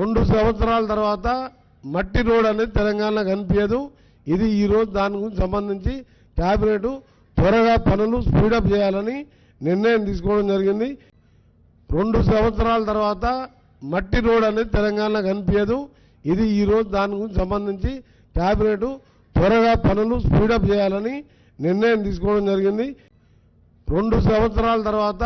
రెండు సంవత్సరాల తర్వాత మట్టి రోడ్ అనేది తెలంగాణలో కనిపించదు. ఇది ఈ రోజు దాని గురించి సంబంధించి క్యాబినెట్ త్వరగా పనులు స్పీడప్ చేయాలని నిర్ణయం తీసుకోవడం జరిగింది. రెండు సంవత్సరాల తర్వాత మట్టి రోడ్ అనేది తెలంగాణలో కనిపించదు. ఇది ఈ రోజు దాని గురించి సంబంధించి క్యాబినెట్ త్వరగా పనులు స్పీడప్ చేయాలని నిర్ణయం తీసుకోవడం జరిగింది. రెండు సంవత్సరాల తర్వాత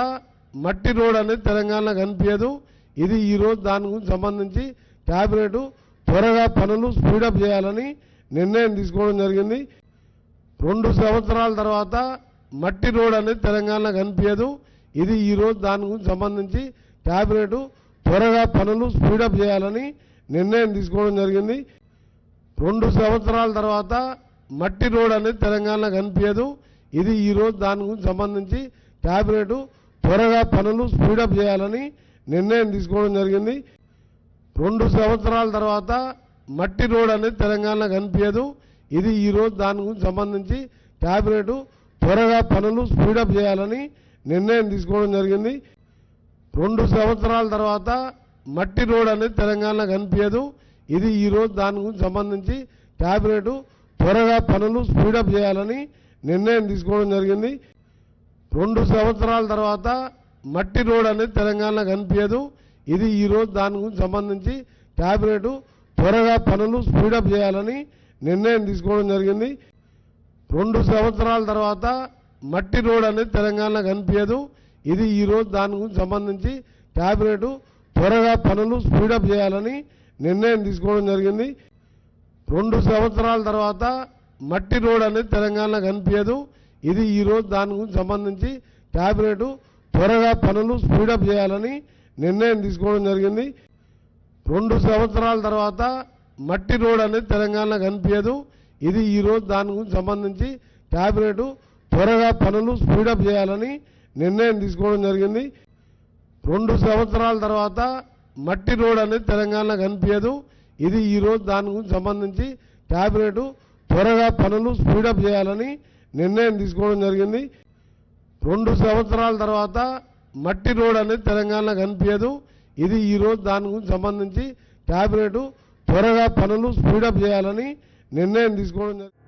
మట్టి రోడ్ అనేది తెలంగాణలో కనిపించదు. ఇది ఈ రోజు దాని గురించి సంబంధించి క్యాబినెట్ త్వరగా పనులు స్పీడప్ చేయాలని నిర్ణయం తీసుకోవడం జరిగింది. రెండు సంవత్సరాల తర్వాత మట్టి రోడ్ అనేది తెలంగాణలో కనిపించదు ఇది ఈ రోజు దాని గురించి సంబంధించి క్యాబినెట్ త్వరగా పనులు స్పీడప్ చేయాలని నిర్ణయం తీసుకోవడం జరిగింది. రెండు సంవత్సరాల తర్వాత మట్టి రోడ్ అనేది తెలంగాణలో కనిపించదు ఇది ఈ రోజు దాని గురించి సంబంధించి క్యాబినెట్ త్వరగా పనులు స్పీడప్ చేయాలని నిర్ణయం తీసుకోవడం జరిగింది. రెండు సంవత్సరాల తర్వాత మట్టి రోడ్ అనేది తెలంగాణలో కనిపించదు. ఇది ఈ రోజు దాని గురించి సంబంధించి క్యాబినెట్ త్వరగా పనులు స్పీడప్ చేయాలని నిర్ణయం తీసుకోవడం జరిగింది. రెండు సంవత్సరాల తర్వాత మట్టి రోడ్ అనేది తెలంగాణలో కనిపించదు. ఇది ఈ రోజు దాని గురించి సంబంధించి క్యాబినెట్ త్వరగా పనులు స్పీడప్ చేయాలని నిర్ణయం తీసుకోవడం జరిగింది. రెండు సంవత్సరాల తర్వాత మట్టి రోడ్ అనేది తెలంగాణలో కనిపించదు ఇది ఈ రోజు దాని గురించి సంబంధించి క్యాబినెట్ త్వరగా పనులు స్పీడప్ చేయాలని నిర్ణయం తీసుకోవడం జరిగింది. రెండు సంవత్సరాల తర్వాత మట్టి రోడ్ అనేది తెలంగాణలో కనిపించదు ఇది ఈ రోజు దాని గురించి సంబంధించి క్యాబినెట్ త్వరగా పనులు స్పీడప్ చేయాలని నిర్ణయం తీసుకోవడం జరిగింది. రెండు సంవత్సరాల తర్వాత మట్టి రోడ్ అనేది తెలంగాణలో కనిపించదు ఇది ఈ రోజు దాని గురించి సంబంధించి క్యాబినెట్ త్వరగా పనులు స్పీడప్ చేయాలని నిర్ణయం తీసుకోవడం జరిగింది. రెండు సంవత్సరాల తర్వాత మట్టి రోడ్ అనేది తెలంగాణలో కనిపించదు. ఇది ఈ రోజు దాని గురించి సంబంధించి క్యాబినెట్ త్వరగా పనులు స్పీడప్ చేయాలని నిర్ణయం తీసుకోవడం జరిగింది. రెండు సంవత్సరాల తర్వాత మట్టి రోడ్ అనేది తెలంగాణలో కనిపించదు. ఇది ఈ రోజు దాని గురించి సంబంధించి క్యాబినెట్ త్వరగా పనులు స్పీడప్ చేయాలని నిర్ణయం తీసుకోవడం జరిగింది. రెండు సంవత్సరాల తర్వాత మట్టి రోడ్ అనేది తెలంగాణలో కనిపించదు ఇది ఈ రోజు దాని గురించి సంబంధించి క్యాబినెట్ త్వరగా పనులు స్పీడప్ చేయాలని నిర్ణయం తీసుకోవడం జరిగింది